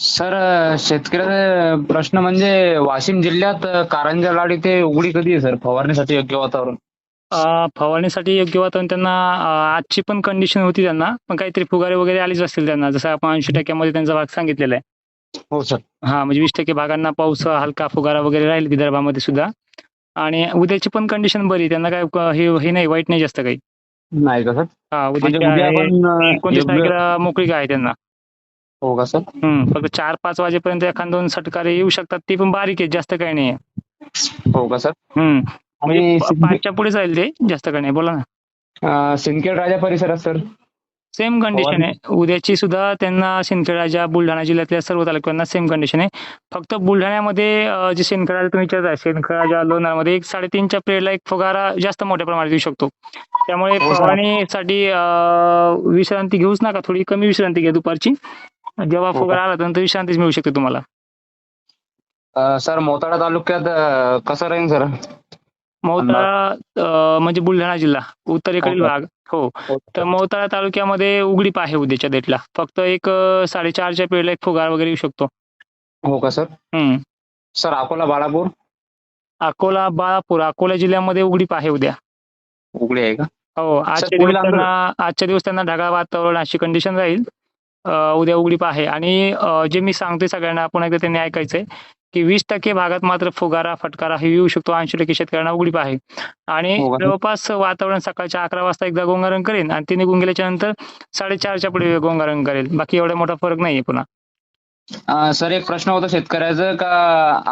Sir अ, शेतकऱ्याचा प्रश्न म्हणजे वाशिम जिल्ह्यात अ, कारंजा लाड इथे उघडी कधी आहे सर? फवारणीसाठी योग्य वातावरण. अ, फवारणीसाठी योग्य वातावरण त्यांना अ, आजची पण कंडिशन होती त्यांना पण काहीतरी फुगारे वगैरे आलीच असतील त्यांना जसं आपण ऐंशी टक्क्यामध्ये त्यांचा भाग सांगितलेला आहे. हो सर. हा म्हणजे वीस टक्के भागांना पाऊस हलका फुगारा वगैरे राहील विदर्भामध्ये सुद्धा. आणि उद्याची पण कंडिशन बरी त्यांना काय क- हे हे नाही वाईट नाही जास्त काही. नाही का सर? हा म्हणजे उद्याची उद्या आहे अ, योग्य तारखेला मोकळी आहे त्यांना. हो का सर? हम्म फक्त चार पाच वाजेपर्यंत एखाद दोन सटकारे येऊ शकतात ते पण बारीक आहेत जास्त काही नाही हो का सर? हम्म म्हणजे आणि प- पाचच्या पुढे जाईल ते जास्त काही नाही बोला ना. अ, सिंदखेड राजा परिसरात सर? सेम कंडिशन आहे. उद्याची सुद्धा त्यांना सिंदखेडाच्या बुलढाणा जिल्ह्यातल्या सर्व तालुक्यांना सेम कंडिशन आहे. फक्त बुलढाण्यामध्ये अं, जे सिंदखेडा तुम्ही विचारताय सिंदखेडाच्या लोणारमध्ये एक साडेतीनच्या पिरियडला एक फुगारा जास्त मोठ्या प्रमाणात येऊ शकतो. त्यामुळे हो, सर. फवारणीसाठी अं, विश्रांती घेऊच नका थोडी कमी विश्रांती घ्या दुपारची. जेव्हा हो, फुगारा आला नंतर विश्रांतीच मिळू शकते तुम्हाला. सर मोताळा तालुक्यात अ, कसं राहील सर? मोताळा अं, म्हणजे बुलढाणा जिल्हा उत्तरेकडील हो, भाग. हो. तर मोताळा तालुक्यामध्ये उघडीप आहे उद्याच्या डेटला. फक्त एक अं, साडेचारच्या पिरियडला एक फुगार वगैरे येऊ शकतो. हो का सर? हम्म. सर अकोला बाळापूर अकोला बाळापूर अकोला जिल्ह्यामध्ये उघडीप आहे उद्या. उघडी आहे का? हो आजच्या दिवस त्यांना आजच्या दिवस त्यांना ढगाळ वातावरण अशी कंडिशन राहील. उद्या उघडीप आहे. आणि जे मी सांगतोय सगळ्यांना पुन्हा एकदा त्यांनी ऐकायचंय की वीस टक्के भागात मात्र फुगारा फटकारा हे येऊ शकतो. ऐंशी टक्के शेतकऱ्यांना उघडीप आहे. आणि हो? जवळपास वातावरण सकाळच्या अकरा वाजता एकदा गोंगारंग करेन आणि ते निघून गेल्याच्यानंतर साडेचारच्या पुढे गोंगारंग करेल. बाकी एवढा मोठा फरक नाहीये पुन्हा. सर एक प्रश्न होता शेतकऱ्याचं का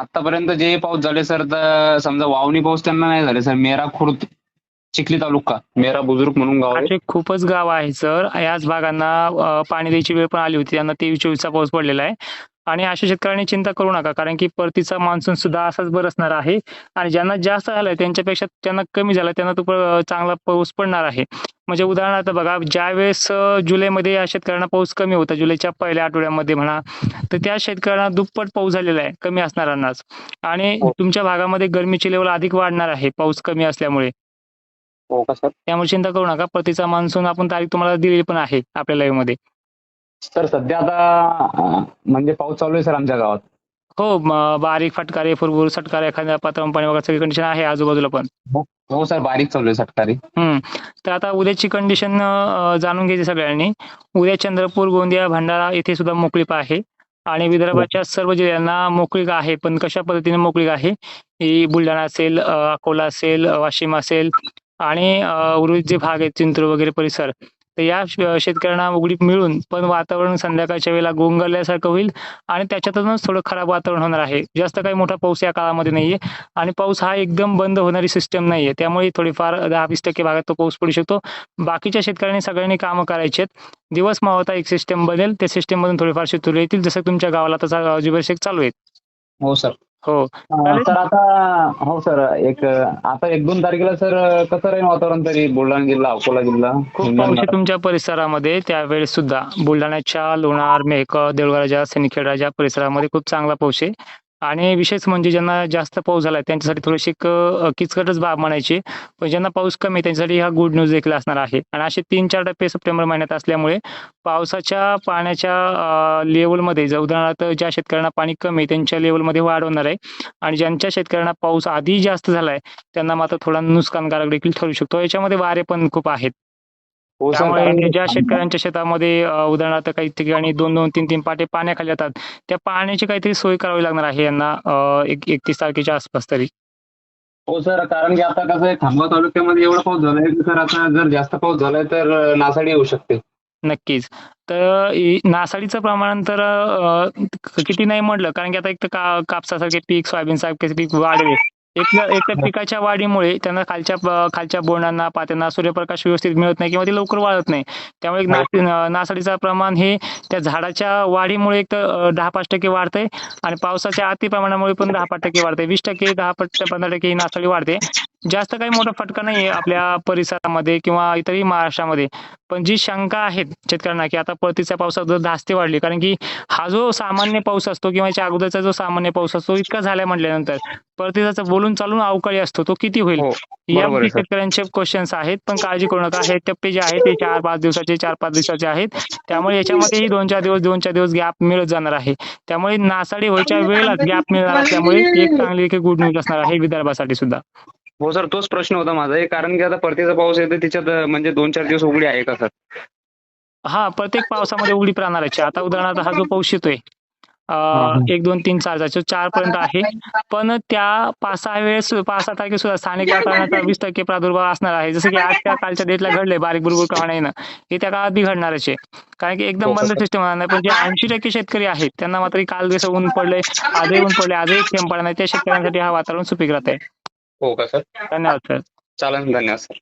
आतापर्यंत जे पाऊस झाले सर तर समजा वावणी पाऊस त्यांना नाही झाले सर. मेरा खुर्द चिखली तालुका मेरा बुजुर्ग म्हणून गाव आहे. असे खूपच गाव आहे सर. याच भागांना पाणी द्यायची वेळ पण आली होती त्यांना तेवीस चोवीसचा पाऊस पडलेला आहे. आणि अशा शेतकऱ्यांनी चिंता करू नका कारण की परतीचा मान्सून सुद्धा असाच बरसणार आहे. आणि ज्यांना जास्त झालाय त्यांच्यापेक्षा त्यांना कमी झाला त्यांना तो चांगला पाऊस पडणार आहे. म्हणजे उदाहरणार्थ बघा ज्यावेळेस जुलैमध्ये या शेतकऱ्यांना पाऊस कमी होता जुलैच्या पहिल्या आठवड्यामध्ये म्हणा तर त्या शेतकऱ्यांना दुप्पट पाऊस झालेला आहे कमी असणाऱ्यांनाच आणि हो. तुमच्या भागामध्ये गरमीची लेवल अधिक वाढणार आहे पाऊस कमी असल्यामुळे. हो का सर? त्यामुळे चिंता करू नका. परतीचा मान्सून आपण तारीख तुम्हाला दिलेली पण आहे आपल्या लाईव्हमध्ये. सर सध्या आता म्हणजे पाऊस चालू आहे सर आमच्या गावात. हो म- बारीक फटकारे फुरबुर सटकारे एखाद्या पात्र पाणी वगैरे सगळी कंडिशन आहे आजूबाजूला पण. हो सर बारीक चालू आहे सटकारी. हम्म. तर आता उद्याची कंडिशन जाणून घ्यायची सगळ्यांनी. उद्या चंद्रपूर गोंदिया भंडारा येथे सुद्धा मोकळीक आहे. आणि विदर्भाच्या सर्व जिल्ह्यांना मोकळीक आहे पण कशा पद्धतीने मोकळीक आहे? ही बुलढाणा असेल अ, अकोला असेल अ, वाशिम असेल आणि उर्वरित जे भाग आहेत चिंतूर वगैरे परिसर तर या शेतकऱ्यांना उघडीप मिळून पण वातावरण संध्याकाळच्या वेळेला गोंगरल्यासारखं होईल आणि त्याच्यातूनच थोडं खराब वातावरण होणार आहे. जास्त काही मोठा पाऊस या काळामध्ये नाहीये आणि पाऊस हा एकदम बंद होणारी सिस्टम नाहीये. त्यामुळे थोडीफार दहा वीस टक्के भागात तो पाऊस पडू शकतो. बाकीच्या शेतकऱ्यांनी सगळ्यांनी कामं करायची आहेत. दिवस मावता एक सिस्टम बनेल. त्या सिस्टम मधून थोडीफार शेतकरी येतील. जसं तुमच्या गावाला तसा शेक चालू आहेत. हो सर हो. सर आता हो सर एक आता एक दोन तारखेला सर कसं राहील वातावरण तरी बुलढाणा जिल्हा अकोला जिल्हा खूप. पाऊस आहे तुमच्या परिसरामध्ये त्यावेळेस सुद्धा बुलढाण्याच्या लोणार मेहकर देऊळगाच्या सिंदखेडच्या परिसरामध्ये खूप चांगला पाऊस आहे आणि विशेष म्हणजे ज्यांना जास्त पाऊस झाला त्यांच्यासाठी थोडीशी किचकटच बाब म्हणायची. पण ज्यांना पाऊस कमी आहे त्यांच्यासाठी हा गुड न्यूज देखील असणार आहे. आणि असे तीन चार टप्पे सप्टेंबर महिन्यात असल्यामुळे पावसाच्या पाण्याच्या लेवलमध्ये जर उदाहरणार्थ ज्या शेतकऱ्यांना पाणी कमी आहे त्यांच्या लेवलमध्ये वाढ होणार आहे. आणि ज्यांच्या शेतकऱ्यांना पाऊस आधी जास्त झालाय त्यांना मात्र थोडा नुकसानकारक देखील ठरू शकतो. याच्यामध्ये वारे पण खूप आहेत. हो सर कारण त्यामुळे ज्या शेतकऱ्यांच्या शेतामध्ये अ, उदाहरणार्थ काही ठिकाणी दोन दोन तीन तीन पाटे पाण्याखाली जातात त्या पाण्याची काहीतरी सोय करावी लागणार आहे यांना अ, एक एकतीस तारखेच्या आसपास तरी? हो सर कारण की आता कसं आहे खामगाव तालुक्यामध्ये एवढा पाऊस झालाय की सर आता जर जास्त पाऊस झालाय तर अ, नासाडी येऊ शकते. नक्कीच. तर इ- नासाडीचं प्रमाण तर अ, किती नाही म्हटलं कारण की आता एक तर का कापसासारखे पीक सोयाबीन सारखे पीक वाढले. एक एक तर पिकाच्या वाढीमुळे त्यांना खालच्या खालच्या बोंडांना पात्यांना सूर्यप्रकाश व्यवस्थित मिळत नाही किंवा ते लवकर वाळत नाही. त्यामुळे नासाडीचं प्रमाण हे त्या झाडाच्या वाढीमुळे एक तर दहा पाच टक्के वाढतंय आणि पावसाच्या अति प्रमाणामुळे पण दहा पाच टक्के वाढते वीस टक्के दहा पंधरा टक्के ही नासाडी वाढते. जास्त काही मोठा फटका नाही आपल्या परिसरामध्ये किंवा इतरही महाराष्ट्रामध्ये. पण जी शंका आहेत शेतकऱ्यांना की आता परतीच्या पावसात जर धास्ती वाढली कारण की हा जो सामान्य पाऊस असतो किंवा याच्या अगोदरचा जो सामान्य पाऊस असतो इतका झाला म्हटल्यानंतर परतीचा बोलून चालून अवकाळी असतो तो किती होईल? हो या आहे. शेतकऱ्यांचे क्वेश्चन्स आहेत पण काळजी करू नका. हे टप्पे जे आहेत ते चार पाच दिवसाचे चार पाच दिवसाचे आहेत. त्यामुळे याच्यामध्येही दोन चार दिवस दोन चार दिवस गॅप मिळत जाणार आहे. त्यामुळे नासाडी व्हायच्या वेळेलाच गॅप मिळणार असल्यामुळे एक चांगली एक गुड न्यूज असणार आहे विदर्भासाठी सुद्धा. हो सर तोच प्रश्न होता माझा. एक कारण की आता परतीचा पाऊस येतो त्याच्यात म्हणजे दोन चार दिवस उघडी आहे का सर? हा प्रत्येक पावसामध्ये उघडी राहणारच आहे. आता उदाहरणार्थ हा जो पाऊस येतोय एक दोन तीन चार चार चार पर्यंत आहे. पण त्या पाच सहा वेळेस पाच सहा तारखे सुद्धा स्थानिक वातावरणाचा वीस टक्के प्रादुर्भाव असणार आहे. जसं की आजच्या कालच्या डेटला घडले बारीक बुरबुर प्रमाणे येणं. हे त्या काळात बिघडणारच आहे कारण की एकदम हो, बंद. सिस्टम होणार नाही. पण जे ऐंशी टक्के शेतकरी आहेत त्यांना मात्र काल जसं ऊन पडले आजही ऊन पडले आजही थेंब नाही. त्या शेतकऱ्यांसाठी हा वातावरण सुपीक राहत आहे हो का सर? धन्यवाद सर. चालेल धन्यवाद सर.